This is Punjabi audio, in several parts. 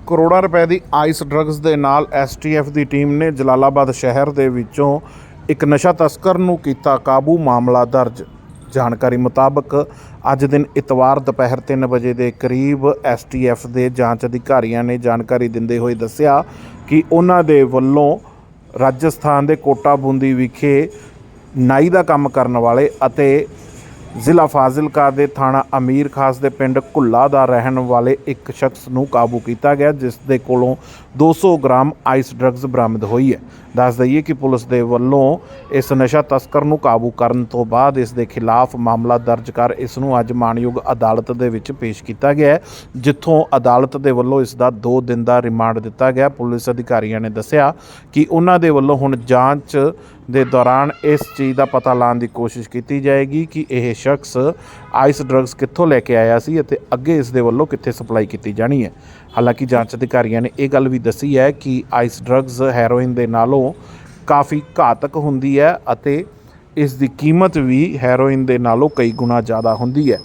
ਕਰੋੜਾਂ ਰੁਪਏ ਦੀ ਆਈਸ ਡਰੱਗਸ ਦੇ ਨਾਲ ਐਸਟੀਐਫ ਦੀ ਟੀਮ ਨੇ ਜਲਾਲਾਬਾਦ ਸ਼ਹਿਰ ਦੇ ਵਿੱਚੋਂ ਇੱਕ ਨਸ਼ਾ ਤਸਕਰ ਨੂੰ ਕੀਤਾ ਕਾਬੂ ਮਾਮਲਾ ਦਰਜ। ਜਾਣਕਾਰੀ ਮੁਤਾਬਕ, ਅੱਜ ਦਿਨ ਇਤਵਾਰ ਦੁਪਹਿਰ 3 ਵਜੇ ਦੇ ਕਰੀਬ ਐਸਟੀਐਫ ਦੇ ਜਾਂਚ ਅਧਿਕਾਰੀਆਂ ਨੇ ਜਾਣਕਾਰੀ ਦਿੰਦੇ ਹੋਏ ਦੱਸਿਆ ਕਿ ਉਹਨਾਂ ਦੇ ਵੱਲੋਂ ਰਾਜਸਥਾਨ ਦੇ ਕੋਟਾ ਬੂੰਦੀ ਵਿਖੇ ਨਾਈ ਦਾ ਕੰਮ ਕਰਨ ਵਾਲੇ ਅਤੇ ਜ਼ਿਲ੍ਹਾ ਫਾਜ਼ਿਲਕਾ ਦੇ ਥਾਣਾ ਅਮੀਰ ਖਾਸ ਦੇ ਪਿੰਡ ਘੁੱਲਾ ਦਾ ਰਹਿਣ ਵਾਲੇ ਇੱਕ ਸ਼ਖਸ ਨੂੰ ਕਾਬੂ ਕੀਤਾ ਗਿਆ, ਜਿਸ ਦੇ ਕੋਲੋਂ 200 ਗ੍ਰਾਮ ਆਈਸ ਡਰੱਗਸ ਬਰਾਮਦ ਹੋਈ ਹੈ। ਦੱਸ ਦਈਏ ਕਿ ਪੁਲਿਸ ਦੇ ਵੱਲੋਂ ਇਸ ਨਸ਼ਾ ਤਸਕਰ ਨੂੰ ਕਾਬੂ ਕਰਨ ਤੋਂ ਬਾਅਦ ਇਸ ਦੇ ਖਿਲਾਫ ਮਾਮਲਾ ਦਰਜ ਕਰ ਇਸ ਨੂੰ ਅੱਜ ਮਾਣਯੋਗ ਅਦਾਲਤ ਦੇ ਵਿੱਚ ਪੇਸ਼ ਕੀਤਾ ਗਿਆ ਜਿੱਥੋਂ ਅਦਾਲਤ ਦੇ ਵੱਲੋਂ ਇਸ ਦਾ 2 ਦਿਨ ਦਾ ਰਿਮਾਂਡ ਦਿੱਤਾ ਗਿਆ। ਪੁਲਿਸ ਅਧਿਕਾਰੀਆਂ ਨੇ ਦੱਸਿਆ ਕਿ ਉਹਨਾਂ ਦੇ ਵੱਲੋਂ ਹੁਣ ਜਾਂਚ ਦੇ ਦੌਰਾਨ ਇਸ ਚੀਜ਼ ਦਾ ਪਤਾ ਲਾਉਣ ਦੀ ਕੋਸ਼ਿਸ਼ ਕੀਤੀ ਜਾਏਗੀ ਕਿ ਇਹ ਸ਼ਖਸ ਆਈਸ ਡਰੱਗਸ ਕਿੱਥੋਂ ਲੈ ਕੇ ਆਇਆ ਸੀ ਅਤੇ ਅੱਗੇ ਇਸ ਦੇ ਵੱਲੋਂ ਕਿੱਥੇ ਸਪਲਾਈ ਕੀਤੀ ਜਾਣੀ ਹੈ। ਹਾਲਾਂਕਿ ਜਾਂਚ ਅਧਿਕਾਰੀਆਂ ਨੇ ਇਹ ਗੱਲ ਵੀ ਦੱਸੀ ਹੈ ਕਿ ਆਈਸ ਡਰੱਗਸ ਹੈਰੋਇਨ ਦੇ ਨਾਲੋਂ ਕਾਫੀ ਘਾਤਕ ਹੁੰਦੀ ਹੈ ਅਤੇ ਇਸ ਦੀ ਕੀਮਤ ਵੀ ਹੈਰੋਇਨ ਦੇ ਨਾਲੋਂ ਕਈ ਗੁਣਾ ਜ਼ਿਆਦਾ ਹੁੰਦੀ ਹੈ।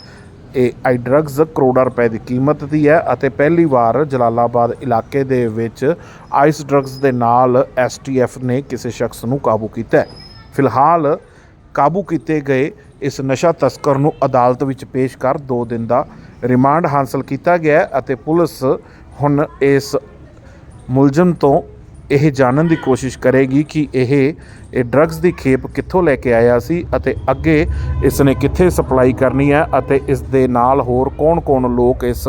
ਇਹ ਆਈ ਡਰੱਗਸ ਕਰੋੜਾਂ ਰੁਪਏ ਦੀ ਕੀਮਤ ਦੀ ਹੈ ਅਤੇ ਪਹਿਲੀ ਵਾਰ ਜਲਾਲਾਬਾਦ ਇਲਾਕੇ ਦੇ ਵਿੱਚ ਆਈਸ ਡਰੱਗਸ ਦੇ ਨਾਲ ਐਸਟੀਐਫ ਨੇ ਕਿਸੇ ਸ਼ਖਸ ਨੂੰ ਕਾਬੂ ਕੀਤਾ ਹੈ। ਫਿਲਹਾਲ ਕਾਬੂ ਕੀਤੇ ਗਏ ਇਸ ਨਸ਼ਾ ਤਸਕਰ ਨੂੰ ਅਦਾਲਤ ਵਿੱਚ ਪੇਸ਼ ਕਰ 2 ਦਿਨ ਦਾ ਰਿਮਾਂਡ ਹਾਸਲ ਕੀਤਾ ਗਿਆ ਅਤੇ ਪੁਲਿਸ ਹੁਣ ਇਸ ਮੁਲਜ਼ਮ ਤੋਂ ਇਹ ਜਾਣਨ ਦੀ ਕੋਸ਼ਿਸ਼ ਕਰੇਗੀ ਕਿ ਇਹ ਇਹ ਡਰੱਗਸ ਦੀ ਖੇਪ ਕਿੱਥੋਂ ਲੈ ਕੇ ਆਇਆ ਸੀ ਅਤੇ ਅੱਗੇ ਇਸ ਨੇ ਕਿੱਥੇ ਸਪਲਾਈ ਕਰਨੀ ਹੈ ਅਤੇ ਇਸ ਦੇ ਨਾਲ ਹੋਰ ਕੌਣ-ਕੌਣ ਲੋਕ ਇਸ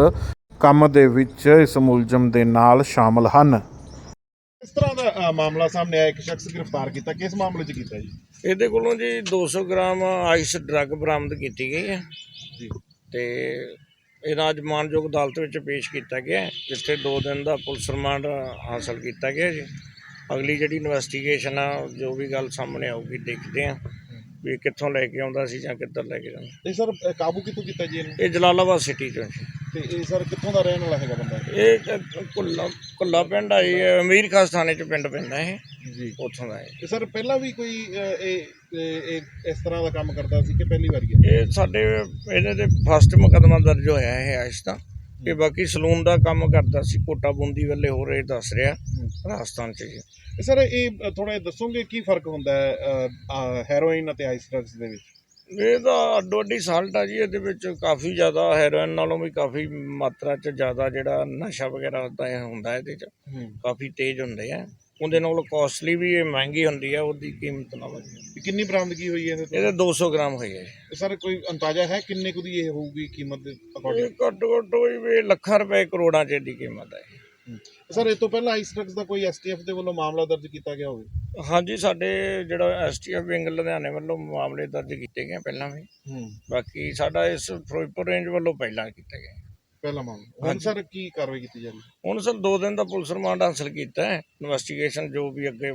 ਕੰਮ ਦੇ ਵਿੱਚ ਇਸ ਮੁਲਜ਼ਮ ਦੇ ਨਾਲ ਸ਼ਾਮਲ ਹਨ? ਇਸ ਤਰ੍ਹਾਂ ਦਾ ਮਾਮਲਾ ਸਾਹਮਣੇ ਆਇਆ ਇੱਕ ਸ਼ਖਸ ਗ੍ਰਿਫਤਾਰ ਕੀਤਾ। ਕਿਸ ਮਾਮਲੇ 'ਚ ਕੀਤਾ ਜੀ? ਇਹਦੇ ਕੋਲੋਂ ਜੀ 200 ਗ੍ਰਾਮ ਆਈਸ ਡਰੱਗ ਬਰਾਮਦ ਕੀਤੀ ਗਈ ਹੈ। ਜੀ। ਤੇ ਇਹਦਾ ਅੱਜ ਮਾਨਯੋਗ ਅਦਾਲਤ ਵਿੱਚ ਪੇਸ਼ ਕੀਤਾ ਗਿਆ ਹੈ, ਜਿੱਥੇ 2 ਦਿਨ ਦਾ ਪੁਲਿਸ ਰਿਮਾਂਡ ਹਾਸਲ ਕੀਤਾ ਗਿਆ ਜੀ। ਅਗਲੀ ਜਿਹੜੀ ਇਨਵੈਸਟੀਗੇਸ਼ਨ ਆ ਜੋ ਵੀ ਗੱਲ ਸਾਹਮਣੇ ਆਊਗੀ ਦੇਖਦੇ ਆ ਵੀ ਇਹ ਕਿੱਥੋਂ ਲੈ ਕੇ ਆਉਂਦਾ ਸੀ ਜਾਂ ਕਿੱਧਰ ਲੈ ਕੇ ਜਾਂਦਾ। ਤੇ ਸਰ ਕਾਬੂ ਕਿੱਥੋਂ ਕੀਤਾ ਜੀ ਇਹਨੂੰ? ਇਹ ਜਲਾਲਾਬਾਦ ਸਿਟੀ ਤੋਂ ਜੀ। ਤੇ ਇਹ ਸਰ ਕਿੱਥੋਂ ਦਾ ਰਹਿਣ ਵਾਲਾ ਹੈਗਾ ਬੰਦਾ ਇਹ? ਕੁੱਲਾ ਕੁੱਲਾ ਪਿੰਡ ਆ ਜੀ ਅਮੀਰ ਖਾਸ ਥਾਣੇ ਚ ਪਿੰਡ ਪੈਂਦਾ ਇਹ। ਜੀ। ਉੱਥੋਂ ਦਾ ਹੈ। ਤੇ ਸਰ ਪਹਿਲਾਂ ਵੀ ਕੋਈ ਇਹ ਇਹ ਇਹ ਇਸ ਤਰ੍ਹਾਂ ਦਾ ਕੰਮ ਕਰਦਾ ਸੀ ਕਿ ਪਹਿਲੀ ਵਾਰੀ ਹੈ? ਇਹ ਸਾਡੇ ਇਹਦੇ ਤੇ ਫਸਟ ਮੁਕੱਦਮਾ ਦਰਜ ਹੋਇਆ ਹੈ ਅੱਜ ਤਾਂ ਇਹ ਬਾਕੀ ਸਲੂਨ ਦਾ ਕੰਮ ਕਰਦਾ ਸੀ ਕੋਟਾ ਬੂੰਦੀ ਵੱਲੇ ਹੋ ਰਹੇ ਦੱਸ ਰਿਹਾ ਰਾਜਸਥਾਨ ਚ ਜੀ। ਤੇ ਸਰ ਇਹ ਥੋੜਾ ਦੱਸੋਗੇ ਕੀ ਫ਼ਰਕ ਹੁੰਦਾ ਹੈ ਹੈਰੋਇਨ ਅਤੇ ਆਈਸ ਡਰੱਗਸ ਦੇ ਵਿੱਚ? ਇਹ ਤਾਂ ਅੱਡੋ ਅੱਡੀ ਸਾਲਟ ਆ ਜੀ ਇਹਦੇ ਵਿੱਚ ਕਾਫੀ ਜ਼ਿਆਦਾ ਹੈਰੋਇਨ ਨਾਲੋਂ ਵੀ ਕਾਫੀ ਮਾਤਰਾ ਚ ਜ਼ਿਆਦਾ ਜਿਹੜਾ ਨਸ਼ਾ ਵਗੈਰਾ ਹੁੰਦਾ ਹੈ ਹੁੰਦਾ ਇਹਦੇ ਚ ਕਾਫੀ ਤੇਜ਼ ਹੁੰਦੇ ਆ। ਉਹਦੇ ਨਾਲੋਂ ਕਾਸਟਲੀ ਵੀ ਇਹ ਮਹਿੰਗੀ ਹੁੰਦੀ ਆ ਉਹਦੀ ਕੀਮਤ ਨਾਲੋਂ। ਤੇ ਕਿੰਨੀ ਬਰਾਮਦਗੀ ਹੋਈ ਹੈ ਇਹਦੇ ਤੋਂ? ਇਹਦੇ 200 ਗ੍ਰਾਮ ਹੋਈ ਹੈ ਤੇ ਸਰ ਕੋਈ ਅੰਦਾਜ਼ਾ ਹੈ ਕਿੰਨੇ ਕੁ ਦੀ ਇਹ ਹੋਊਗੀ ਕੀਮਤ ਦੇ ਇਹ ਅਕੋਰਡਿੰਗ ਘੱਟੋ ਘੱਟ ਵੀ ਲੱਖਾਂ ਰੁਪਏ ਕਰੋੜਾਂ ਚ ਇਹਦੀ ਕੀਮਤ ਹੈ। ਸਰ ਇਹ ਤੋਂ ਪਹਿਲਾਂ ਆਈਸ ਡਰੱਗਸ ਦਾ ਕੋਈ ਐਸਟੀਐਫ ਦੇ ਵੱਲੋਂ ਮਾਮਲਾ ਦਰਜ ਕੀਤਾ ਗਿਆ ਹੋਵੇ? ਹਾਂਜੀ ਸਾਡੇ ਜਿਹੜਾ ਐਸਟੀਐਫ ਵਿੰਗ ਲੁਧਿਆਣੇ ਵੱਲੋਂ ਮਾਮਲੇ ਦਰਜ ਕੀਤੇ ਗਏ ਪਹਿਲਾਂ ਵੀ। ਹੂੰ। ਬਾਕੀ ਸਾਡਾ ਇਸ ਫਿਰੋਜ਼ਪੁਰ ਰੇਂਜ ਵੱਲੋਂ ਪਹਿਲਾਂ ਕੀਤਾ ਗਿਆ ਪਹਿਲਾ ਮਾਮਲਾ ਹੁਣ ਹਾਂਜੀ। ਸਰ ਕੀ ਕਾਰਵਾਈ ਕੀਤੀ ਜਾ ਰਹੀ ਹੈ ਹੁਣ ਸਰ 2 ਦਿਨ ਦਾ ਪੁਲਿਸ ਰਿਮਾਂਡ ਹਾਸਲ ਕੀਤਾ ਹੈ। ਇਨਵੈਸਟੀਗੇਸ਼ਨ ਜੋ ਵੀ ਅੱਗੇ